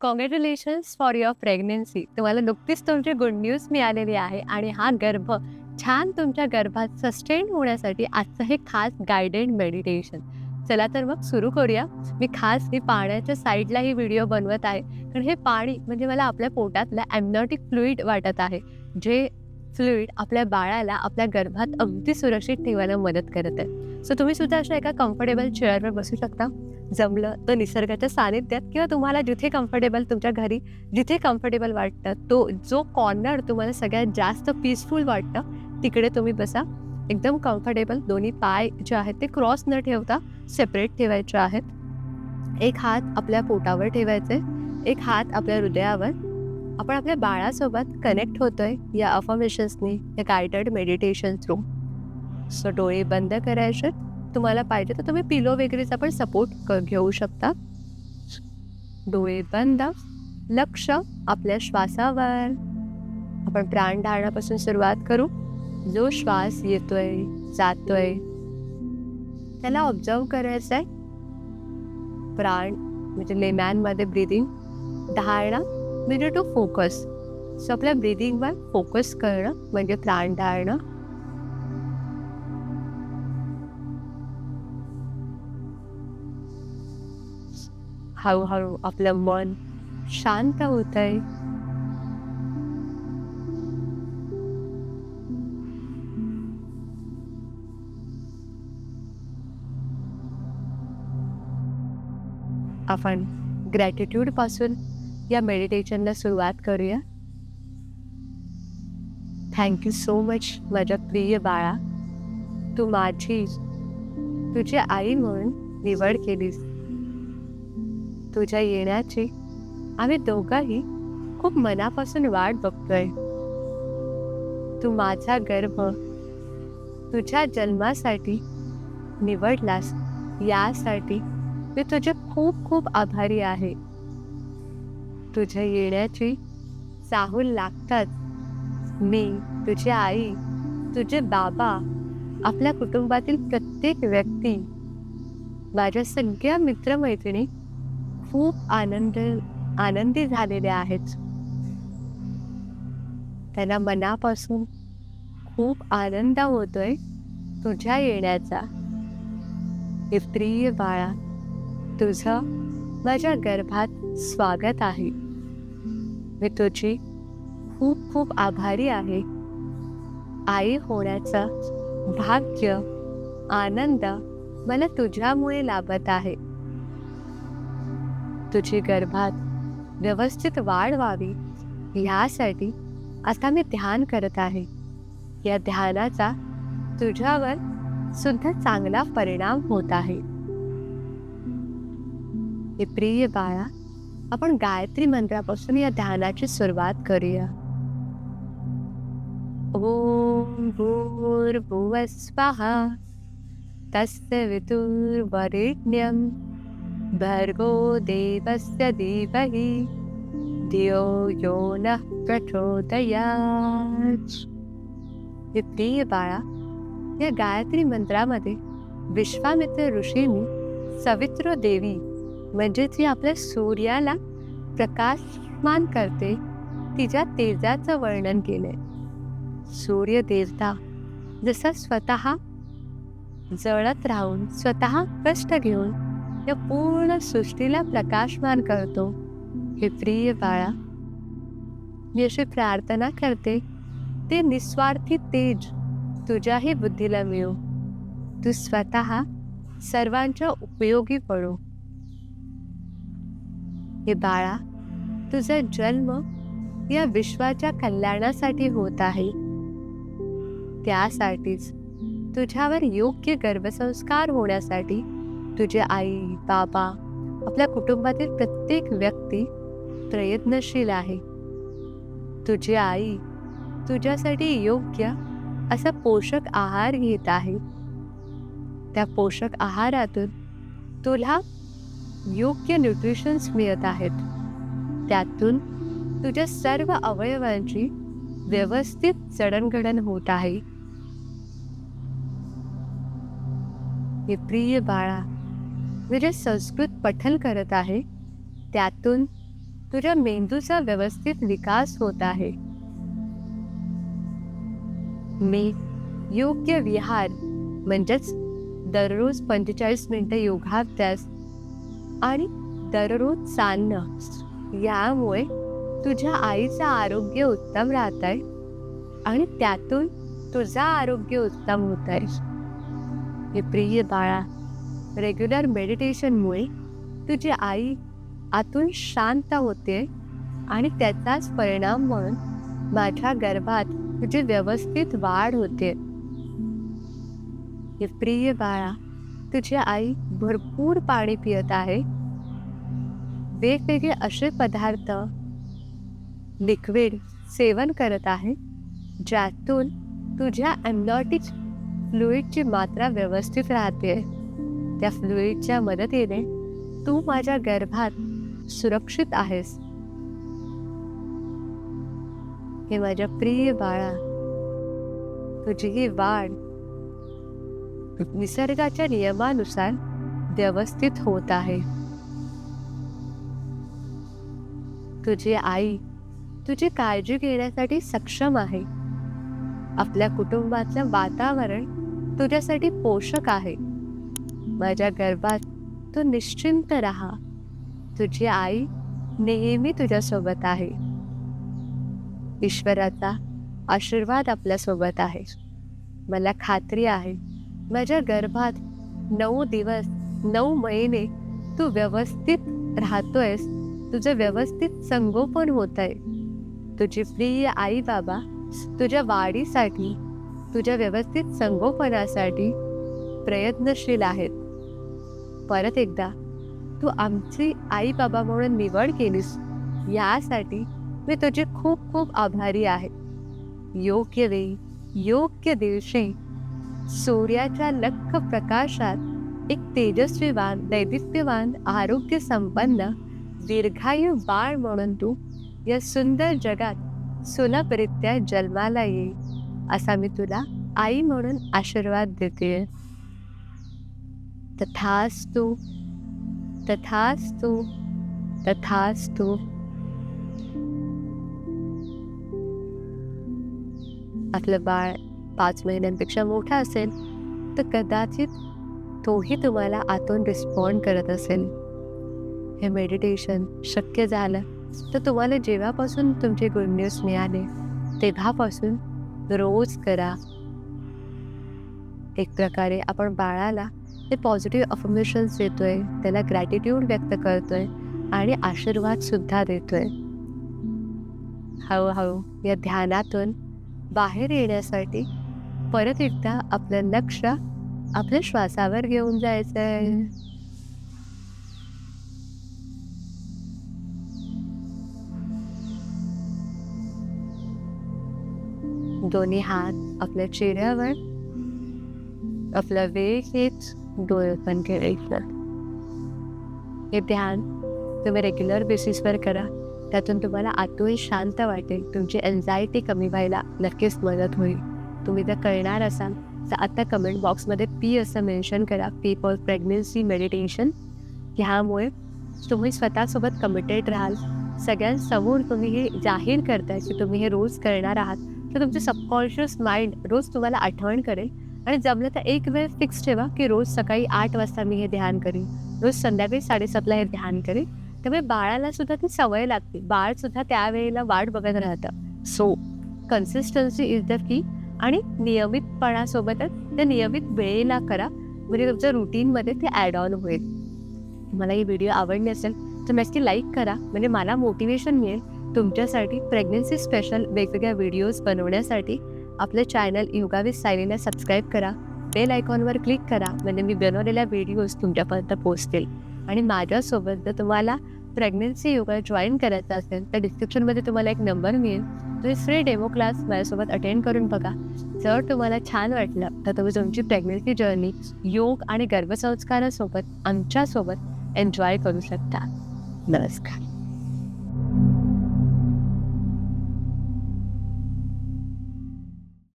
Congratulations for your pregnancy तुम्हाला नुकतीच तुमची गुड न्यूज मिळालेली आहे आणि हा गर्भ छान तुमच्या गर्भात सस्टेन होण्यासाठी आजचं हे खास गायडेड मेडिटेशन चला तर मग सुरू करूया. मी खास ही पाण्याच्या साईडला ही व्हिडिओ बनवत आहे. कारण हे पाणी म्हणजे मला आपल्या पोटातलं ॲम्नॉटिक फ्लुईड वाटत आहे. जे फ्लुईड आपल्या बाळाला आपल्या गर्भात अगदी सुरक्षित ठेवायला मदत करत आहे. सो तुम्ही सुद्धा अशा एका कम्फर्टेबल चेअरवर बसू शकता. जमलं तर निसर्गाच्या सानिध्यात किंवा तुम्हाला जिथे कम्फर्टेबल तुमच्या घरी जिथे कम्फर्टेबल वाटतं तो जो कॉर्नर तुम्हाला सगळ्यात जास्त पीसफुल वाटतं तिकडे तुम्ही बसा. एकदम कम्फर्टेबल दोन्ही पाय जे आहेत ते क्रॉस न ठेवता सेपरेट ठेवायचे आहेत. एक हात आपल्या पोटावर ठेवायचे एक हात आपल्या हृदयावर. आपण आपल्या बाळासोबत कनेक्ट होतोय या अफॉर्मेशन्सनी या गायडेड मेडिटेशन थ्रू सो डोळे बंद करायचे. तुम्हाला पाहिजे तर तुम्ही पिलो वगैरेचा पण सपोर्ट क घेऊ शकता. डोळे बंद लक्ष आपल्या श्वासावर. आपण प्राण प्राणधारणापासून सुरुवात करू. जो श्वास येतोय जातोय त्याला ऑब्झर्व करायचं आहे. प्राण म्हणजे लेमॅनमध्ये ब्रिदिंग धारणा म्हणजे टू फोकस सो आपल्या ब्रिदिंगवर फोकस करणं म्हणजे प्राण टाळणं हळूहळू आपलं मन शांत होत आहे आपण ग्रॅटिट्यूडपासून या मेडिटेशनला सुरुवात करूया. थँक्यू सो मच माझ्या प्रिय बाळा. तू माझी तुझी आई म्हणून निवड केलीस. तुझ्या येण्याची आम्ही दोघाही खूप मनापासून वाट बघतोय. तू माझा गर्भ तुझ्या जन्मासाठी निवडलास यासाठी मी तुझे खूप खूप आभारी आहे. तुझ्या येण्याची चाहूल लागताच मी तुझी आई तुझे बाबा आपल्या कुटुंबातील प्रत्येक व्यक्ती माझ्या सगळ्या मित्रमैत्रिणी खूप आनंद आनंदी झालेले आहेत. त्यांना मनापासून खूप आनंद होतोय तुझ्या येण्याचा. हे प्रिय बाळा तुझं माझ्या गर्भात स्वागत आहे. मी तुझी खूप खूप आभारी आहे. आई होण्याचा भाग्य आनंद मला तुझ्यामुळे लाभत आहे. तुझी गर्भात व्यवस्थित वाढ व्हावी ह्यासाठी आता मी ध्यान करत आहे. या ध्यानाचा तुझ्यावर सुद्धा चांगला परिणाम होत आहे. हे प्रिय बाळा आपण गायत्री मंत्रापासून या ध्यानाची सुरुवात करूया. ओम भूर्भुवस्वः तस्य वितुर्वरेण्यं भर्गो देवस्य देवहि। धियो यो नः प्रचोदयात्। हे प्रिय बाळा या गायत्री मंत्रामध्ये विश्वामित्र ऋषींनी सवित्र देवी म्हणजे जी आपल्या सूर्याला प्रकाशमान करते तिच्या तेजाचं वर्णन केलंय. सूर्य देवता जसा स्वतः जळत राहून स्वतः कष्ट घेऊन या पूर्ण सृष्टीला प्रकाशमान करतो. हे प्रिय बाळा मी अशी प्रार्थना करते ते निस्वार्थी तेज तुझ्याही बुद्धीला मिळो. तू स्वतः सर्वांच्या उपयोगी पडो. हे बाळा तुझा जन्म या विश्वाच्या कल्याणासाठी होत आहे. त्यासाठीच तुझ्यावर योग्य गर्भसंस्कार होण्यासाठी तुझे आई बाबा आपल्या कुटुंबातील प्रत्येक व्यक्ती प्रयत्नशील आहे. तुझी आई तुझ्यासाठी योग्य असा पोषक आहार घेत आहे. त्या पोषक आहारातून तुला योग्य न्यूट्रिशन्स मिळत आहेत. त्यातून तुझ्या सर्व अवयवांची व्यवस्थित जडणघडण होत आहे. हे प्रिय बाळा मी जे संस्कृत पठण करत आहे त्यातून तुझ्या मेंदूचा व्यवस्थित विकास होत आहे. मी योग्य विहार म्हणजेच दररोज पंचेचाळीस मिनटं योगाभ्यास आणि दररोज चालणं यामुळे तुझ्या आईचं आरोग्य उत्तम राहत आहे आणि त्यातून तुझं आरोग्य उत्तम होत आहे हे प्रिय बाळा रेग्युलर मेडिटेशनमुळे तुझी आई आतून शांत होते आणि त्याचाच परिणाम म्हणून माझ्या गर्भात तुझी व्यवस्थित वाढ होते. हे प्रिय बाळा तुझी आई भरपूर पाणी पियत आहे. वेगवेगळे असे पदार्थ लिक्विड सेवन करत आहे ज्यातून तुझ्या एम्नॉटिक फ्लुईडची मात्रा व्यवस्थित राहते. त्या फ्लुईडच्या मदतीने तू माझ्या गर्भात सुरक्षित आहेस. हे माझ्या प्रिय बाळा तुझी ही वाढ निसर्गाच्या नियमानुसार व्यवस्थित होत आहे. तुझी आई तुझी काळजी घेण्यासाठी सक्षम आहे. आपल्या कुटुंबातलं वातावरण तुझ्यासाठी पोषक आहे. माझ्या गर्भात तू निश्चिंत राहा. तुझी आई नेहमी तुझ्यासोबत आहे. ईश्वराचा आशीर्वाद आपल्यासोबत आहे. मला खात्री आहे माझ्या गर्भात नऊ दिवस नऊ महिने तू व्यवस्थित राहतोयस. तुझं व्यवस्थित संगोपन होत आहे तुझी प्रिय आई बाबा तुझ्या वाढीसाठी तुझ्या व्यवस्थित संगोपनासाठी प्रयत्नशील आहेत. परत एकदा. तू आमची आई बाबा म्हणून निवड केलीस. यासाठी मी तुझे खूप खूप आभारी आहे. योग्य वेळी योग्य दिवशी सूर्याच्या लख प्रकाशात एक तेजस्वीवान दैदित्यवान आरोग्य संपन्न दीर्घायू बाळ म्हणून तू या सुंदर जगात सुलभरित्या जन्माला ये असा मी तुला आई म्हणून आशीर्वाद देते तथास्तु तथास्तु तथास्तु। आपलं बाळ पाच महिन्यांपेक्षा मोठा असेल तर कदाचित तोही तुम्हाला आतून रिस्पॉन्ड करत असेल. हे मेडिटेशन शक्य झालं तर तुम्हाला जेव्हापासून तुमचे गुड न्यूज मिळाले तेव्हापासून रोज करा. एक प्रकारे आपण बाळाला ते पॉझिटिव्ह अफर्मेशन्स देतोय त्याला ग्रॅटिट्यूड व्यक्त करतोय आणि आशीर्वाद सुद्धा देतोय. हळूहळू या ध्यानातून बाहेर येण्यासाठी परत एकदा आपलं लक्ष आपल्या श्वासावर घेऊन जायचंय. दोन्ही हात आपल्या चेहऱ्यावर आपला वेळ हेच डोळे पण करायचं हे ध्यान तुम्ही रेग्युलर बेसिसवर करा. त्यातून तुम्हाला आतून शांत वाटेल. तुमची एन्झायटी कमी व्हायला नक्कीच मदत होईल. तुम्ही जर कळणार असाल तर आता कमेंट बॉक्समध्ये पी असं मेन्शन करा. पी फॉर प्रेग्नन्सी मेडिटेशन ह्यामुळे तुम्ही स्वतःसोबत कमिटेड राहाल. सगळ्यांसमोर तुम्ही हे जाहीर करताय की तुम्ही हे रोज करणार आहात. तर तुमचं सबकॉन्शियस माइंड रोज तुम्हाला आठवण करेल. आणि जमलं तर एक वेळ फिक्स ठेवा की रोज सकाळी आठ वाजता मी हे ध्यान करीन. रोज संध्याकाळी साडेसातला हे ध्यान करीन. त्यामुळे बाळाला सुद्धा ती सवय लागते. बाळ सुद्धा त्यावेळेला वाट बघत राहतं. So consistency is the key आणि नियमितपणासोबतच त्या नियमित वेळेला करा. म्हणजे तुमच्या रुटीनमध्ये ते ॲड ऑन होईल. मला ही व्हिडिओ आवडली असेल तर नक्की लाईक करा. म्हणजे मला मोटिवेशन मिळेल तुमच्यासाठी. प्रेग्नन्सी स्पेशल वेगवेगळ्या व्हिडिओज बनवण्यासाठी. आपलं चॅनल योगा विथ सायलीला सबस्क्राईब करा. बेल आयकॉनवर क्लिक करा. म्हणजे मी बनवलेल्या व्हिडिओज तुमच्यापर्यंत पोहोचतील. आणि माझ्यासोबत जर तुम्हाला प्रेग्नन्सी योगा जॉईन करायचा असेल तर डिस्क्रिप्शनमध्ये तुम्हाला एक नंबर मिळेल. तुम्ही फ्री डेमो क्लास माझ्यासोबत अटेंड करून बघा. जर तुम्हाला छान वाटलं तर तुम्ही तुमची प्रेग्नन्सी जर्नी योग आणि गर्भसंस्कारासोबत आमच्यासोबत एन्जॉय करू शकता. नमस्कार.